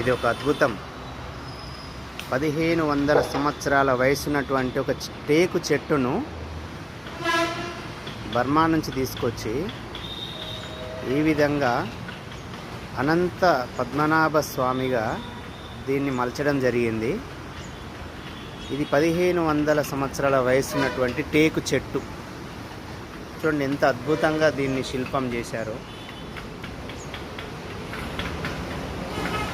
ఇది ఒక అద్భుతం. పదిహేను వందల సంవత్సరాల వయసున్నటువంటి ఒక టేకు చెట్టును బర్మా నుంచి తీసుకొచ్చి ఈ విధంగా అనంత పద్మనాభ స్వామిగా దీన్ని మలచడం జరిగింది. ఇది పదిహేను వందల సంవత్సరాల వయసున్నటువంటి టేకు చెట్టు. చూడండి ఎంత అద్భుతంగా దీన్ని శిల్పం చేశారో.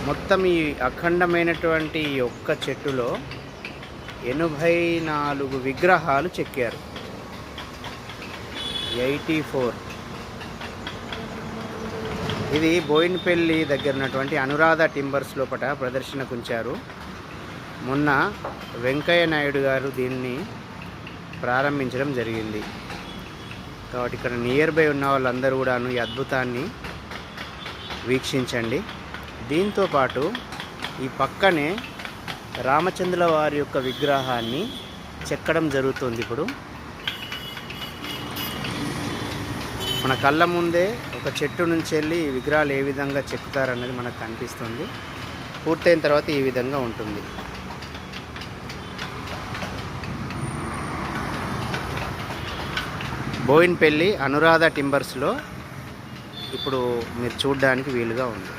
మొత్తం ఈ అఖండమైనటువంటి ఈ ఒక్క చెట్టులో ఎనభై నాలుగు విగ్రహాలు చెక్కారు. Eighty four. ఇది బోయిన్పల్లి దగ్గర ఉన్నటువంటి అనురాధ టింబర్స్ లోపల ప్రదర్శనకు ఉంచారు మొన్న వెంకయ్య నాయుడు గారు దీన్ని ప్రారంభించడం జరిగింది. కాబట్టి ఇక్కడ నియర్ బై ఉన్న వాళ్ళందరూ కూడాను ఈ అద్భుతాన్ని వీక్షించండి. దీంతో పాటు ఈ పక్కనే రామచంద్రుల వారి యొక్క విగ్రహాన్ని చెక్కడం జరుగుతుంది ఇప్పుడు. మన కళ్ళ ముందే ఒక చెట్టు నుంచి వెళ్ళి ఈ విగ్రహాలు ఏ విధంగా చెక్కుతారన్నది మనకు కనిపిస్తుంది. పూర్తయిన తర్వాత ఈ విధంగా ఉంటుంది. బోయిన్పల్లి అనురాధ టింబర్స్లో ఇప్పుడు మీరు చూడడానికి వీలుగా ఉంది.